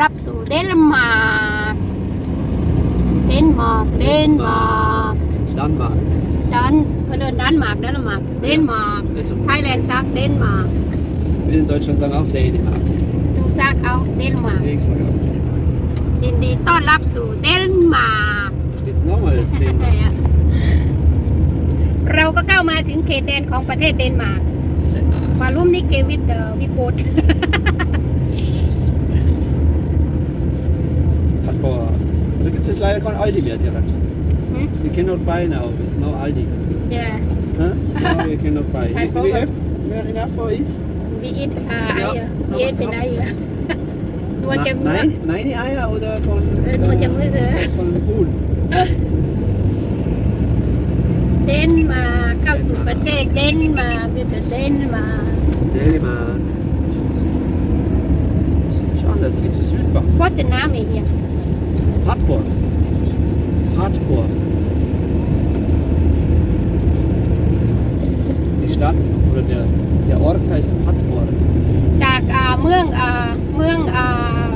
รับสู่เดนมาร์กเดนมาร์กเดนมาร์ก Danmark. ดันก็เดินดันมาร์กเดนมาร์กเดนมาร์ก Also, ไทยแลนด์ซักเดนมาร์ก wir in Deutschland sagen auch Dänemark. ตูซักเอาเดนมาร์ก Ich sage auch. ยินดีต้อนรับสู่เดนมาร์ก Jetzt nochmal Dänemark. เราก็เข้ามาถึงเขตแดนของประเทศเดนมาร์ก Dänemark. วารุ่มนี่เกวิดเดอวิโปด leider kein Aldi mehr direkt. Hm? Wir kennen not buy now. It's no Aldi. เย่ Huh? No, we cannot buy. Kein We, we Problem. have we have enough for it. วีอิทอาไอ Ja. เยสเป็นไอเยอะนัวจะ Ma- มือ mein, meine Eier oder von, นัวจะมือเสือ von Huhn? เดนมาร์กเข้าสู่ประเทศเดนมาร์กคือเดนมาร์ก Dänemark. Schau an, da gibt es Südbach. ว่าจะน้ำอีกอย่าง Padborg. Padborg. Die Stadt oder der, der Ort heißt Padborg. จากอ่าเมืองอ่าเมืองอ่า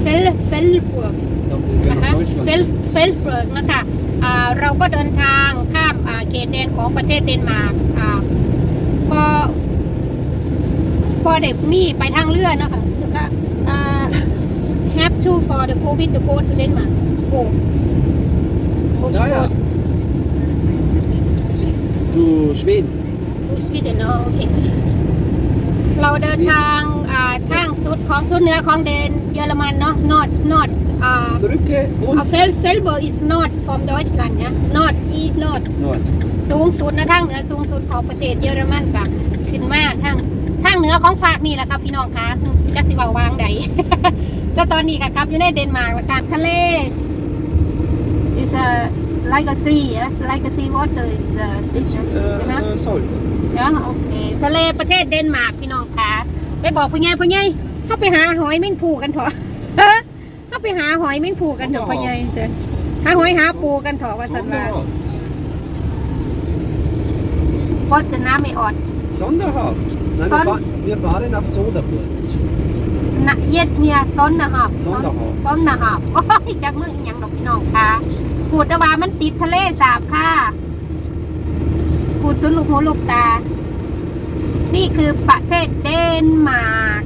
เฟลเฟลบวก Ich glaube, das wäre นะคะ nach เฟล Deutschland. เฟลสเบิร์กนะคะอ่าเราก็เดินทางข้ามอ่าเขตแดนของประเทศเดนมาร์กอ่าพอพอเด็กมีไปทางเรือเนาะค่ะแล้วก็อ่า have to for the covid to go to Denmark โอ้ Ja, ja. Zu Schweden. ทูสวีเดนเนาะโอเค เราเดินทางอ่าทางสุดของสุดเหนือของเดนเยอรมันเนาะ north north อ่า Brücke und เฟลเฟลเบอร์ is north from Deutschland เนี่ย north east north Nord. สูงสุดนะทางเหนือสูงสุดของประเทศเยอรมันกับขึ้นมาทางทางเหนือของฝากนี่แหละครับพี่น้องคะจะสิเบาวางใด ก็ตอนนี้ค่ะครับอยู่ในเดนมาร์กและกลางทะเล is a like a sea yes like a sea water is the sea ใช่ไหม Äh, äh, Soll. เนาะโอเคทะเลประเทศเดนมาร์กพี่น้องคะได้บอกพ่อใหญ่พ่อใหญ่เข้าไปหาหอยแมงผูกันเถอะ เข้าไปหาหอยแมงผูกันเถอะพ่อใหญ่เจ้หาหอยหาปูกันเถอะว่าสันว่า Sonderhaus. วัดจะน้ำไม่ออด Sonderhaus. Nein, Son- wir, fahren, wir fahren nach Soderburg. นะ yes เนี่ยซอนนะฮะ Sonderhaus ซอนนะฮะโอ้ยจากเมืองอหย่างดอกพี่น้องค่ะ พูดแต่ว่ามันติดทะเลสาบค่ะพูดสุดลูกหูลูกตา นี่คือประเทศเดนมาร์ก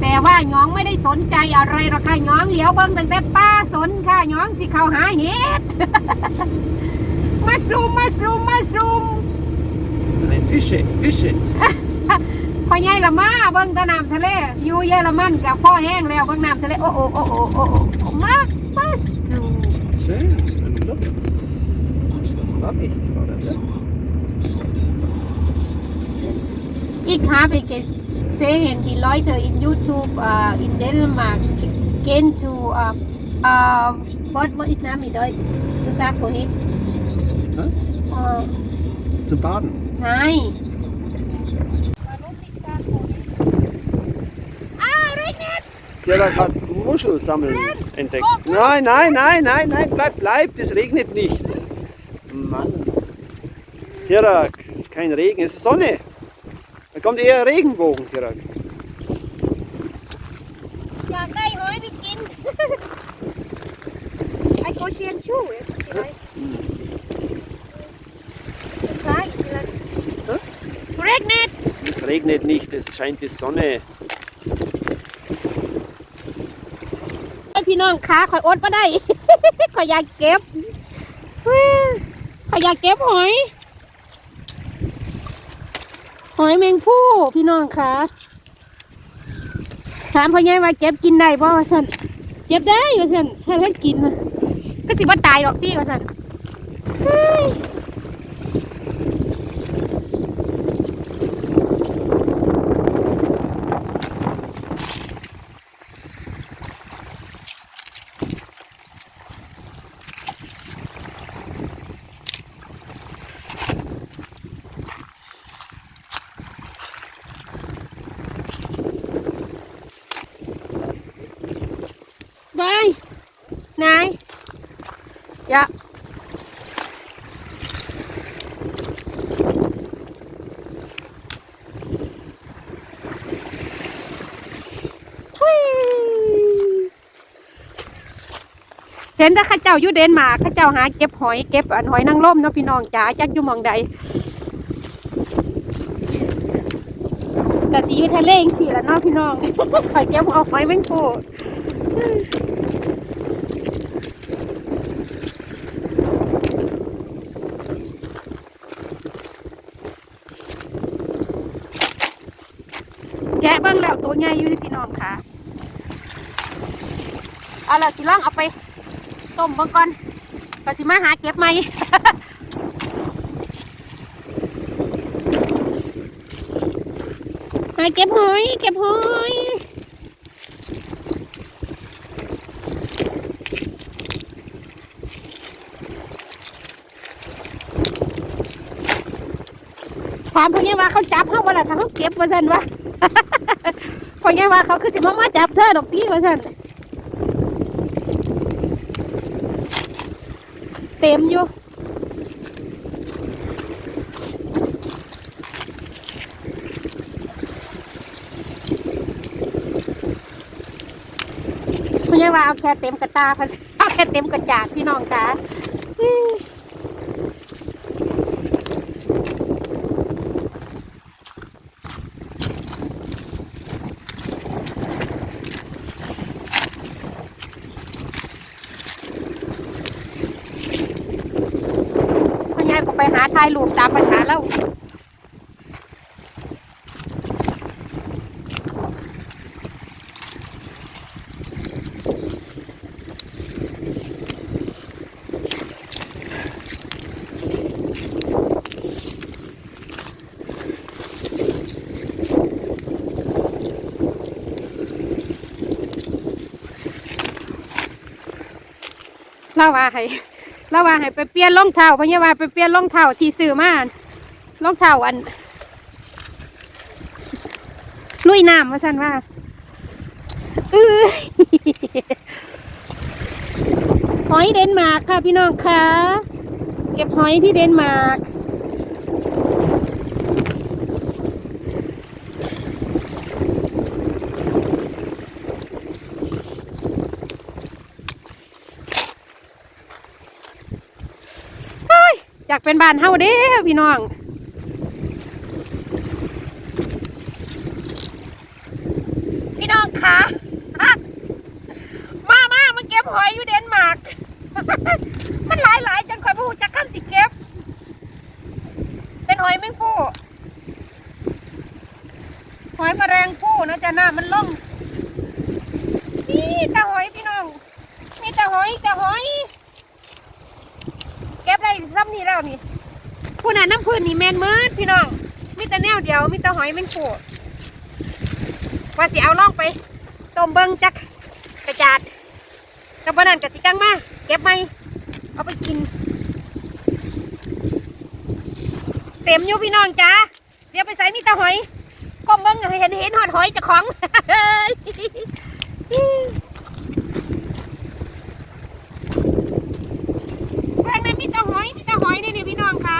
แต่ว่าย้องไม่ได้สนใจอะไรหรอกค่ะย้องเหลียวเบิ่งตั้งแต่ป้าสนค่ะย้องสิเข้าหาเห็ด มัสรูม มัสรูม มัสรูม Nein, Fische, Fische. พ่อใหญ่ละมาเบิ่งแตะน้ำทะเล อยู่เยอรมันกับพ่อแห้งแล้วเบิ่งน้ำทะเลโอ้โอ้โอ้โอ้โอ้โอ้มากมาสจู Schön. Look. Warte, ich fahr da weg. อีกหาไปเกสเซเห็นที่ร้อยเธอ in YouTube อ่า in Denmark came to อ่าอ่า what what is name it ดูซาโคฮิ Hä? อ่า Zum Baden. ไงอ่าเรกเน็ต Tjera hat Muschelsammeln entdeckt. Nein, nein, nein, nein, nein, bleib, bleib, es regnet nicht. Mann. Tirak, es ist kein Regen, es ist Sonne. Da kommt eher Regenbogen, Tirak. อยากได้หอยไปกินไอโคเชียนชูเอ้ยใช่เรกเน็ต Es regnet nicht, es scheint die Sonne. พี่น้องขาข่อยอดมาได้ข่อยอยากเก็บข่อยอยากเก็บหอย หอยแมงผู้พี่น้องคะถามพ่อใหญ่ว่าเก็บกินได้ป่ว่าสันเก็บได้ว่าสันถ้าท่านกินก็สิว่าตายหรอกพี่ว่าสันเฮ้ยบายนายจะเฮ้ย เห็นแต่ข้าเจ้าอยู่เดนมาข้าเจ้าหาเก็บหอยเก็บอันหอยนางรมเนาะพี่น้องจ๋าจักอยู่มองใดกะสิอยู่ทะเลจังซี่ล่ะเนาะพี่น้องข่อยเก็บเอาหอยแมงปูแกะเบิ่งแล้วตัวใหญ่อยู่พี่น้องค่ะเอาล่ะสิลองเอาไป ต้มเบิ่งก่อนก็สิมาหาเก็บใหม่หาเก็บหอยเก็บหอยถามพ่อใหญ่ว่าเขาจับเขาบ่ล่ะถ้าเขาเก็บว่าซั่นวะพ่อใหญ่ว่าเขาคือสิมามาจับเธอดอกตีว่าซั่น เต็มอยู่คุณยังว่าเอาแค่เต็มกระตาพันเอาแค่เต็มกระจาดพี่น้องจ้าอื้อคุณยายก็ไปหา ถ่ายรูปตามภาษาแล้วเล่าว่าให้ เล่าว่าให้ไปเปลี่ยนรองเท้าพญาว่าไปเปลี่ยนรองเท้าที่ซื้อมารองเท้าอัน ลุยน้ำว่าสันว่าเออหอยเดนมาร์กค่ะพี่น้องคะเก็บหอยที่เดนมาร์กเฮ้ยอยากเป็นบ้านเฮาเด้พี่น้องพี่น้องคะมามามาเก็บหอยอยู่เดนมาร์กมันหลายหลายๆจังคอยพูดจะขั้นสิเก็บ เป็นหอยแมงปูหอยแมลงภู่นะจ๊ะหน้ามันล่มนี่แต่หอยพี่น้องนี่แต่หอยแต่หอย ซ้ำนี่แล้วนี่ผู้น่ะน้ำพื้นนี่แมนมิดพี่น้องมีแต่แนวเดียวมีแต่หอยแมงปูว่าสิเอาล่องไปต้มเบิ้งจักกระจาดกับบ้านันกับจิจังมาเก็บไหมเอาไปกิน เต็มอยู่พี่น้องจ้าเดี๋ยวไปใส่มีแต่หอยก้มเบิ้งเห็นเห็นหอดหอยจะของ แรงนั้นมีแต่หอยมีแต่หอยนี่นี่พี่น้องคะ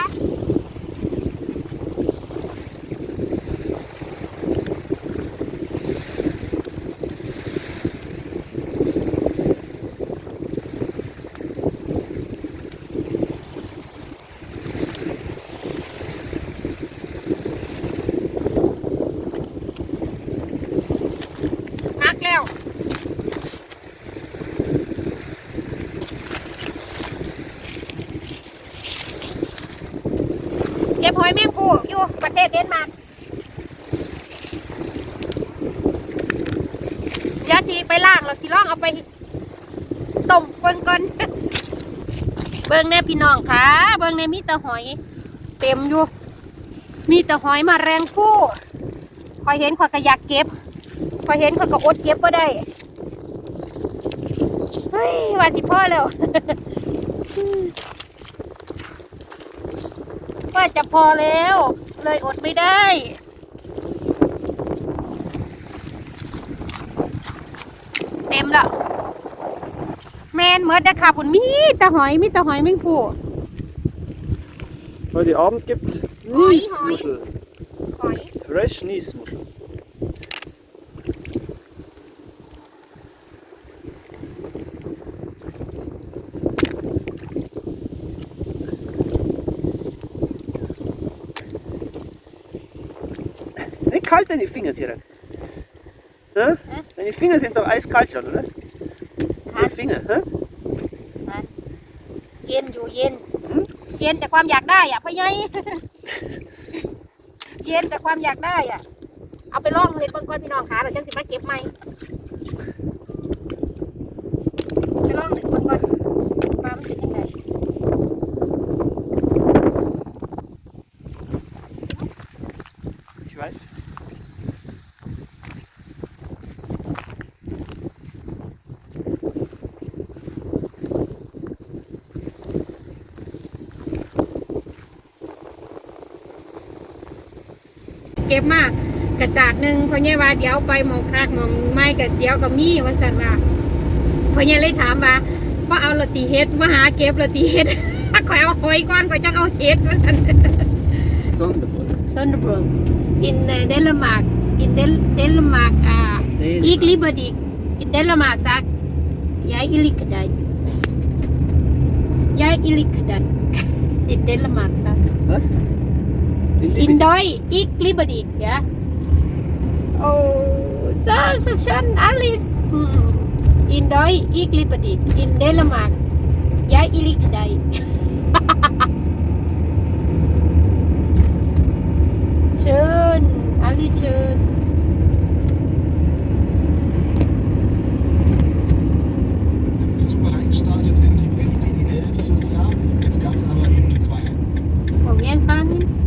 นักแล้ว เก็บ หอยแมงภูอยู่ประเทศเดนมาร์กเดี๋ยวสิไปล่างแล้วสิลองเอาไปต้มเบิ่งก่อนเบิ่งแน่พี่น้องค่ะ เบิ่งแน่มีแต่หอย เต็มอยู่ มีแต่หอยมาแรงผู้คอยเห็นคอยก็อยากเก็บคอยเห็นคอยก็อดเก็บก็ได้ เฮ้ยว่าสิพ่อแล้ว ว่าจะพอแล้ว เลยอดไม่ได้ เต็มแล้วแมนเมื่อได้ค่ะปุ่นมีแต่หอยมีแต่หอยแมงปู Heute Abend gibt es Hoi, Niesmuschel. หอย Fresh Niesmuschel. Kalt, deine Finger, Tirak. Hä? Hä? Deine Finger sind doch eiskalt schon, oder? ครั Die Finger, hä? เย็นอยู่เย็น เย็นแต่ความอยากได้อะพ่อใหญ่เย็นแต่ความอยากได้อะ เอาไปลองเห็ดเบนก้อนพี่น้องขาแล้วจังสิมาเก็บใหม่ไปลองเห็ดเบนก้อนว่ามันเป็นยังไง Ich weiß. เก็บมากกระจาดหนึ่งพ่อใหญ่ว่าเดี๋ยวไปหมองคากหมองไม้กับเดี๋ยวก็มีว่าสันว่าพ่อใหญ่เลยถามว่าว่าเอาละตีเฮ็ดมาหาเก็บละตีเฮ็ดข่อยเอาหอยก้อนข่อยจะเอาเฮ็ดว่าสัน Sonderboll. Sonderburg in uh, Dänemark in Del Dänemark uh, ik lieber die in Dänemark sagt jeg liker deg jeg liker den in Dänemark sagt Was? Lindoi Iglibedik ya. Oh, das ist schon alles. Indoi Iglibedik in Dänemark. Ja, ich liebe dich. schön, alles schön. Super reingestartet in die, in die dieses Jahr. Jetzt gab es aber eben die zwei. Wo wir fahren?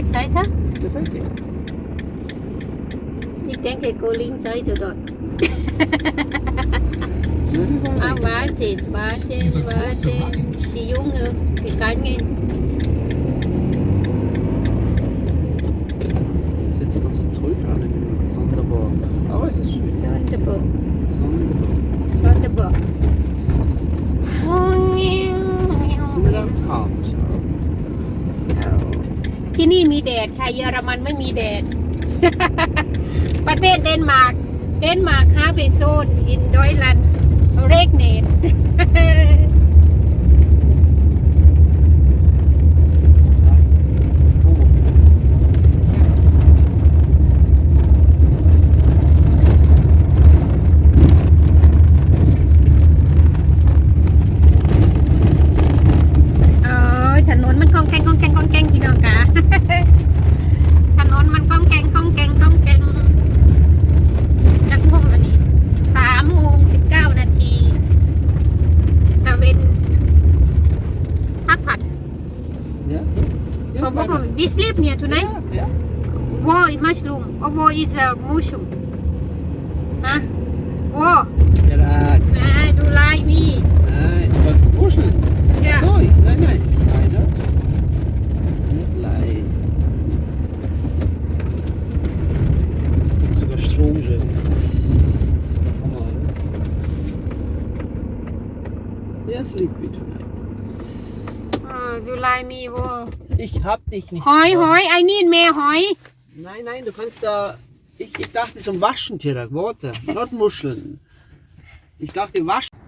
Rechtszijde? De zijde. Ik denk ik ga linkszijde dan. ah, warte, wacht. Die jongen, die kan niet. Sitzt da so tröd an in Aber es ist schön. Sonderburg. der Sonderburg. Sind wir? ที่นี่มีแดดค่ะ เยอรมันไม่มีแดด ประเทศเดนมาร์ก เดนมาร์กฮาเบโซนอินดอยลันเรกเนต เออถนนมันกองแกงกองแกงกองแกงพี่น้องกะ ถนนมันกองแกงกองแกงกองแกงจักม่วงอันนี้สามโมงสิบเก้านาทีอาเวนพักผัด Ja. เพราะว่าผม we sleep here tonight Ja, ja. war is mushroom or war is a mushroom ฮะ war Gerard. อ่าดูลายมี Nein, was? Muscheln? Ja. So, nein, nein. Einer. Nein. Gibt sogar Strom schon. Das ist der Hammer, oder? Der ist liquid tonight. เออดูลายมีวัว Ich hab dich nicht. หอยหอยไอ้นี่แม่หอย Nein, nein, du kannst da. Ich, ich dachte zum Waschen, Tirak. Warte, not Muscheln. Ich dachte waschen. "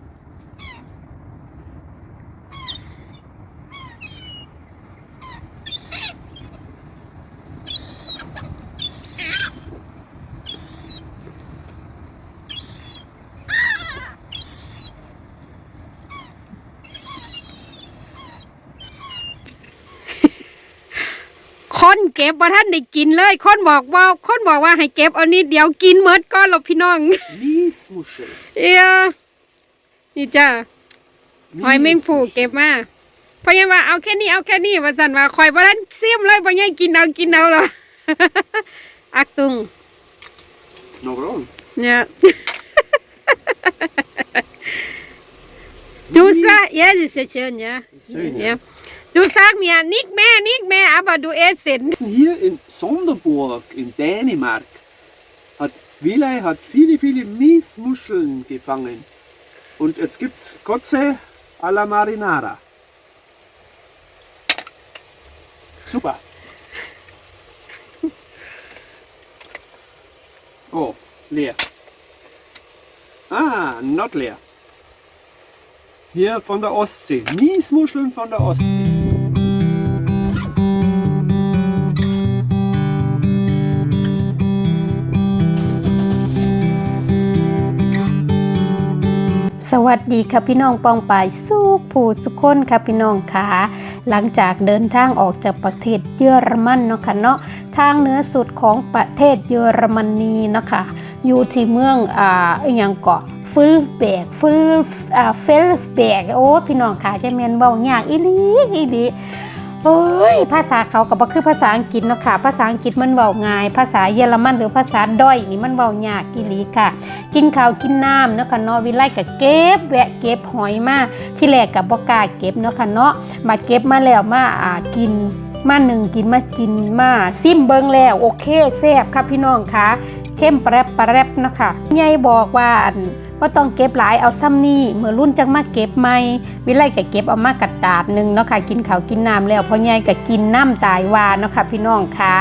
คนเก็บว่าท่านได้กินเลย คนบอกว่าคนบอกว่าให้เก็บเอานิดเดียวกินเมดก้อนหรอกพี่น้อง Miesmuschel. เอียนี่จ้าหอยแมงฟูเก็บมาเพราะยังว่าเอาแค่นี้เอาแค่นี้ว่าสันว่าคอยว่าท่านเสียมเลยเพราะยังกินเอากินเอาเหรออักตุง Noch rum. เนี่ย du sag ja das ist schön ja Schön, ja. ja du sag mir nicht mehr nicht mehr aber du essen Hier in Sonderburg in Dänemark hat Wilay hat viele, viele Miesmuscheln gefangen. Und jetzt gibt's Kotze alla Marinara. Super. Oh, leer. Ah, not leer. Hier von der Ostsee. Miesmuscheln von der Ostsee. สวัสดีค่ะพี่น้องปองปายสุขผู้สุขคนค่ะพี่น้องค่ะหลังจากเดินทางออกจากประเทศเยอรมันเนาะค่ะเนาะทางเหนือสุดของประเทศเยอรมนีเนาะค่ะอยู่ที่เมืองอ่าอย่างเกาะฟิลเบกฟิลอ่าเฟลเบกโอ้พี่น้องค่ะจะเมนเบายากอีลีอีลี เฮ้ยภาษาเขาก็บ่คือภาษาอังกฤษเนาะค่ะ ภาษาอังกฤษมันเว้าง่าย ภาษาเยอรมันหรือภาษาด้อยนี่มันเว้ายากอีหลีค่ะ กินข้าวกินน้ำเนาะค่ะเนาะวิไลก็เก็บแวะเก็บหอยมาที่แรกก็บ่กล้าเก็บเนาะค่ะเนาะมาเก็บมาแล้วมาอ่ากินมาหนึ่งกินมากินมาซิมเบิงแล้วโอเคแซ่บค่ะพี่น้องค่ะเข้มแปรบแปรบนะค่ะยายบอกว่าอัน ว่าต้องเก็บหลายเอาซ้ำนี่เมื่อรุ่นจังมาเก็บใหม่วิไลก็เก็บเอามากระดาษหนึ่งเนาะค่ะกินข้าวกินน้ำแล้วพ่อใหญ่ก็กินน้ำตายวาเนาะค่ะพี่น้องค่ะ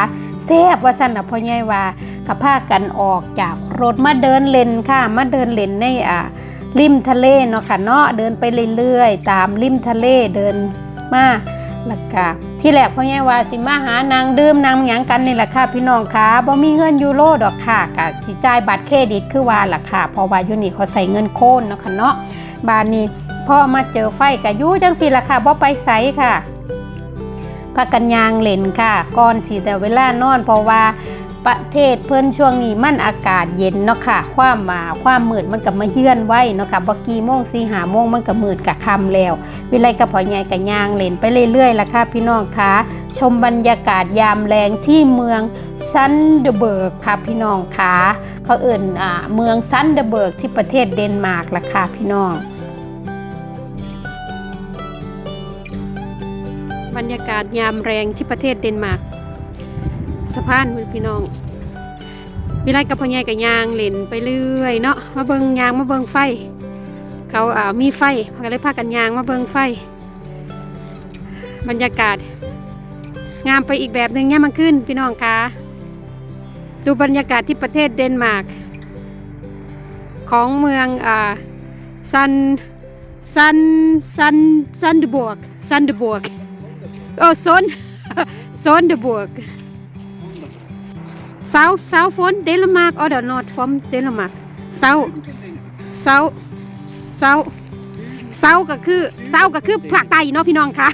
แซ่บว่าสั่นน่ะพ่อใหญ่ว่ากับพากันออกจากรถมาเดินเล่นค่ะ มาเดินเล่นในอ่าริมทะเลเนาะค่ะเนาะเดินไปเรื่อยๆ ตามริมทะเลเดินมาแล้วก็ ที่แรกพ่อใหญ่ว่าสิมาหานางดื่มนางหยังกันนี่แหละค่ะพี่น้องค่ะบ่มีเงินยูโรดอกค่ะกะสิจ่ายบัตรเครดิตคือว่าล่ะค่ะเพราะว่าอยู่นี่เขาใส่เงินโคนเนาะค่ะเนาะบานนี้พ่อมาเจอไฟกับยูจังสิล่ะค่ะบ่ไปใสค่ะพากันยางเล่นค่ะก่อนสิแต่เวลานอนเพราะว่า ประเทศเพิ่อนช่วงนี้มันอากาศเย็นเนาะค่ะ ความมาความมืดมันก็มาเยือนไว้เนาะค่ะบกีโมงสิหาโมงมันก็มืดกะค่ำแล้ว วิไลกับพ่อใหญ่ก็ย่างเล่นไปเรื่อยๆล่ะค่ะพี่น้องคะชมบรรยากาศยามแรงที่เมืองซันเดอร์เบิร์กค่ะพี่น้องคะเขาเอิ่นอ่าเมืองซันเดอร์เบิร์กที่ประเทศเดนมาร์กล่ะค่ะพี่น้องบรรยากาศยามแรงที่ประเทศเดนมาร์ก สะพานมือพี่น้องวิไลกับพ่อใหญ่กับยางเล่นไปเรื่อยเนาะมาเบิงยางมาเบิงไฟ เขาอ่ามีไฟพากันเลยพากันยางมาเบิงไฟ บรรยากาศ งามไปอีกแบบหนึ่งเนี่ยมันขึ้นพี่น้องคะดูบรรยากาศที่ประเทศเดนมาร์กของเมืองอ่าซันซันซันซันเดบวกซันเดบวกโอ้ซนซนเดบวก South South von Dänemark oder Nord vom Dänemark South South South South ก็คือ South ก็คือภาคใต้เนาะพี่น้องคะ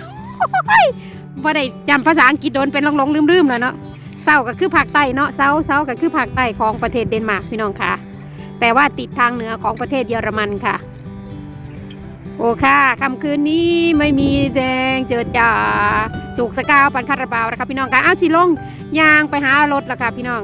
บ่ได้จำภาษาอังกฤษโดนเป็นหลงๆลืมๆแล้วเนาะ South ก็คือภาคใต้เนาะ South South ก็คือภาคใต้ของประเทศเดนมาร์กพี่น้องคะแต่ว่าติดทางเหนือของประเทศเยอรมันค่ะ โอ้ค่ะค่ำคืนนี้ไม่มีแดงเจอจ่า สุกสกาวปันคาราบาวนะคะพี่น้องค่ะอ้าวสิลงยางไปหารถแล้วค่ะพี่น้อง